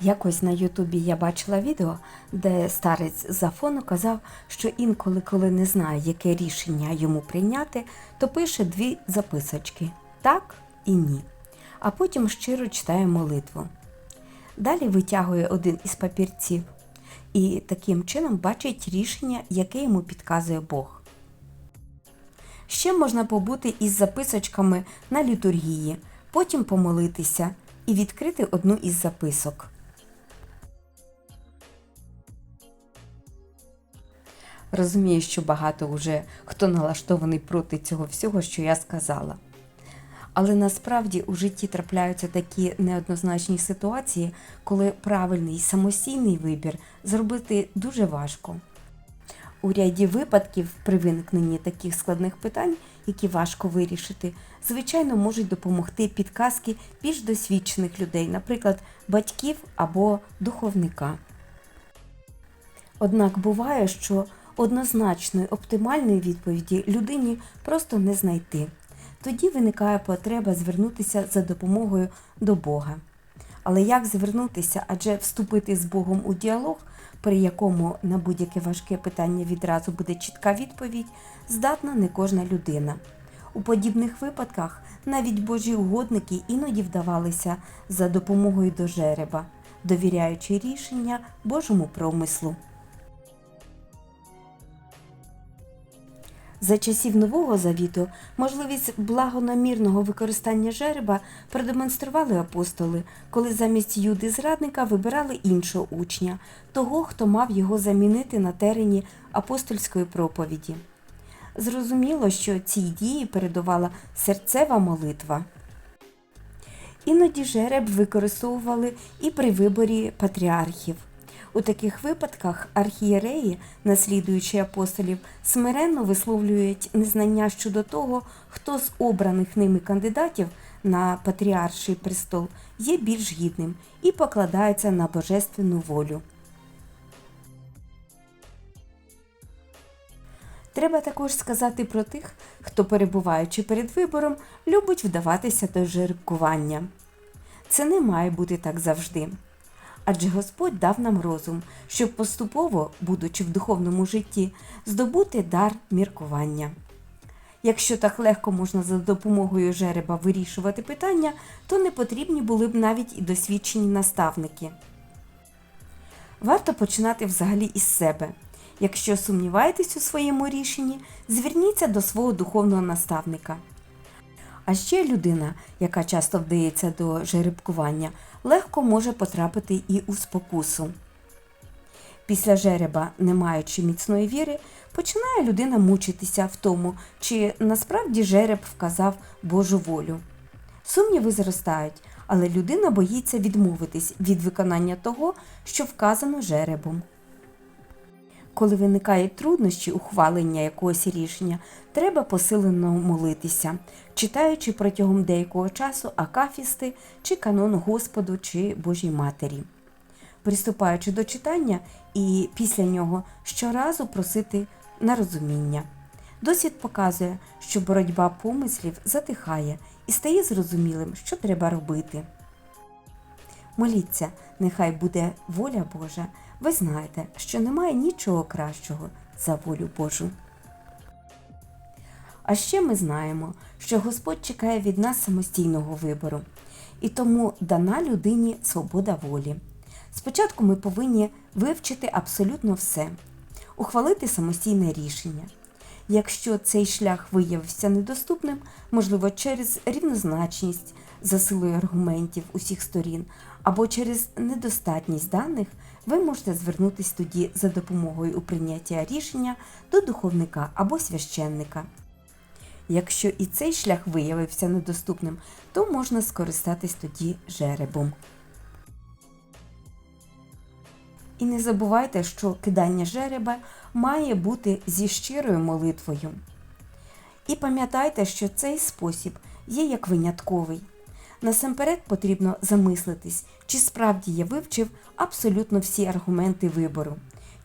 Якось на Ютубі я бачила відео, де старець з Афону казав, що інколи, коли не знає, яке рішення йому прийняти, то пише дві записочки так і ні. А потім щиро читає молитву. Далі витягує один із папірців і таким чином бачить рішення, яке йому підказує Бог. Ще можна побути із записочками на літургії, потім помолитися і відкрити одну із записок. Розумію, що багато вже хто налаштований проти цього всього, що я сказала. Але насправді у житті трапляються такі неоднозначні ситуації, коли правильний самостійний вибір зробити дуже важко. У ряді випадків при виникненні таких складних питань, які важко вирішити, звичайно, можуть допомогти підказки більш досвідчених людей, наприклад, батьків або духовника. Однак буває, що однозначної оптимальної відповіді людині просто не знайти. Тоді виникає потреба звернутися за допомогою до Бога. Але як звернутися, адже вступити з Богом у діалог, при якому на будь-яке важке питання відразу буде чітка відповідь, здатна не кожна людина. У подібних випадках навіть божі угодники іноді вдавалися за допомогою до жереба, довіряючи рішення Божому промислу. За часів Нового Завіту можливість благонамірного використання жереба продемонстрували апостоли, коли замість Юди зрадника вибирали іншого учня, того, хто мав його замінити на терені апостольської проповіді. Зрозуміло, що цій дії передувала серцева молитва. Іноді жереб використовували і при виборі патріархів. У таких випадках архієреї, наслідуючи апостолів, смиренно висловлюють незнання щодо того, хто з обраних ними кандидатів на патріарший престол є більш гідним і покладаються на божественну волю. Треба також сказати про тих, хто, перебуваючи перед вибором, любить вдаватися до жеребкування. Це не має бути так завжди. Адже Господь дав нам розум, щоб поступово, будучи в духовному житті, здобути дар міркування. Якщо так легко можна за допомогою жереба вирішувати питання, то не потрібні були б навіть і досвідчені наставники. Варто починати взагалі із себе. Якщо сумніваєтесь у своєму рішенні, зверніться до свого духовного наставника. А ще людина, яка часто вдається до жеребкування, легко може потрапити і у спокусу. Після жереба, не маючи міцної віри, починає людина мучитися в тому, чи насправді жереб вказав Божу волю. Сумніви зростають, але людина боїться відмовитись від виконання того, що вказано жеребом. Коли виникають труднощі ухвалення якогось рішення, треба посилено молитися, читаючи протягом деякого часу акафісти чи канон Господу чи Божій Матері. Приступаючи до читання і після нього щоразу просити на розуміння. Досвід показує, що боротьба помислів затихає і стає зрозумілим, що треба робити. Моліться, нехай буде воля Божа. Ви знаєте, що немає нічого кращого за волю Божу. А ще ми знаємо, що Господь чекає від нас самостійного вибору, і тому дана людині свобода волі. Спочатку ми повинні вивчити абсолютно все, ухвалити самостійне рішення. Якщо цей шлях виявився недоступним, можливо, через рівнозначність за силою аргументів усіх сторін, або через недостатність даних, ви можете звернутися тоді за допомогою у прийняття рішення до духовника або священника. Якщо і цей шлях виявився недоступним, то можна скористатись тоді жеребом. І не забувайте, що кидання жереба має бути зі щирою молитвою. І пам'ятайте, що цей спосіб є як винятковий. Насамперед потрібно замислитись, чи справді я вивчив абсолютно всі аргументи вибору,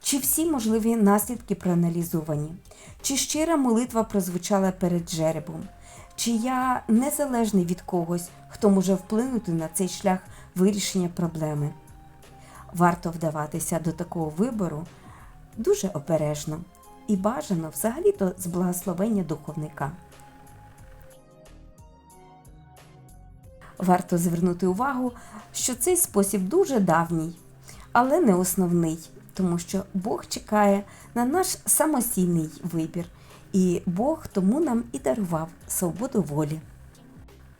чи всі можливі наслідки проаналізовані, чи щира молитва прозвучала перед жеребом, чи я незалежний від когось, хто може вплинути на цей шлях вирішення проблеми. варто вдаватися до такого вибору дуже обережно і бажано взагалі-то з благословення духовника. Варто звернути увагу, що цей спосіб дуже давній, але не основний, тому що Бог чекає на наш самостійний вибір, і Бог тому нам і дарував свободу волі.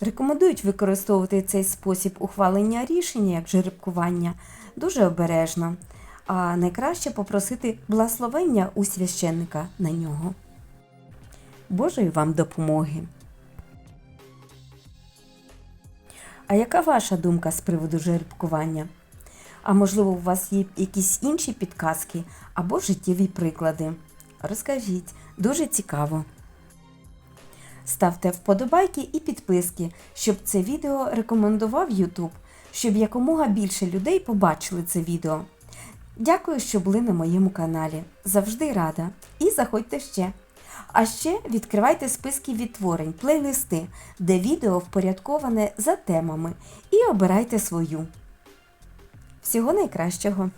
Рекомендують використовувати цей спосіб ухвалення рішення, як жеребкування, дуже обережно, а найкраще попросити благословення у священника на нього. Божої вам допомоги! А яка ваша думка з приводу жеребкування? А можливо, у вас є якісь інші підказки або життєві приклади? Розкажіть, дуже цікаво. Ставте вподобайки і підписки, щоб це відео рекомендував YouTube, щоб якомога більше людей побачили це відео. Дякую, що були на моєму каналі. Завжди рада. І заходьте ще. А ще відкривайте списки відтворень, плейлисти, де відео впорядковане за темами, і обирайте свою. Всього найкращого!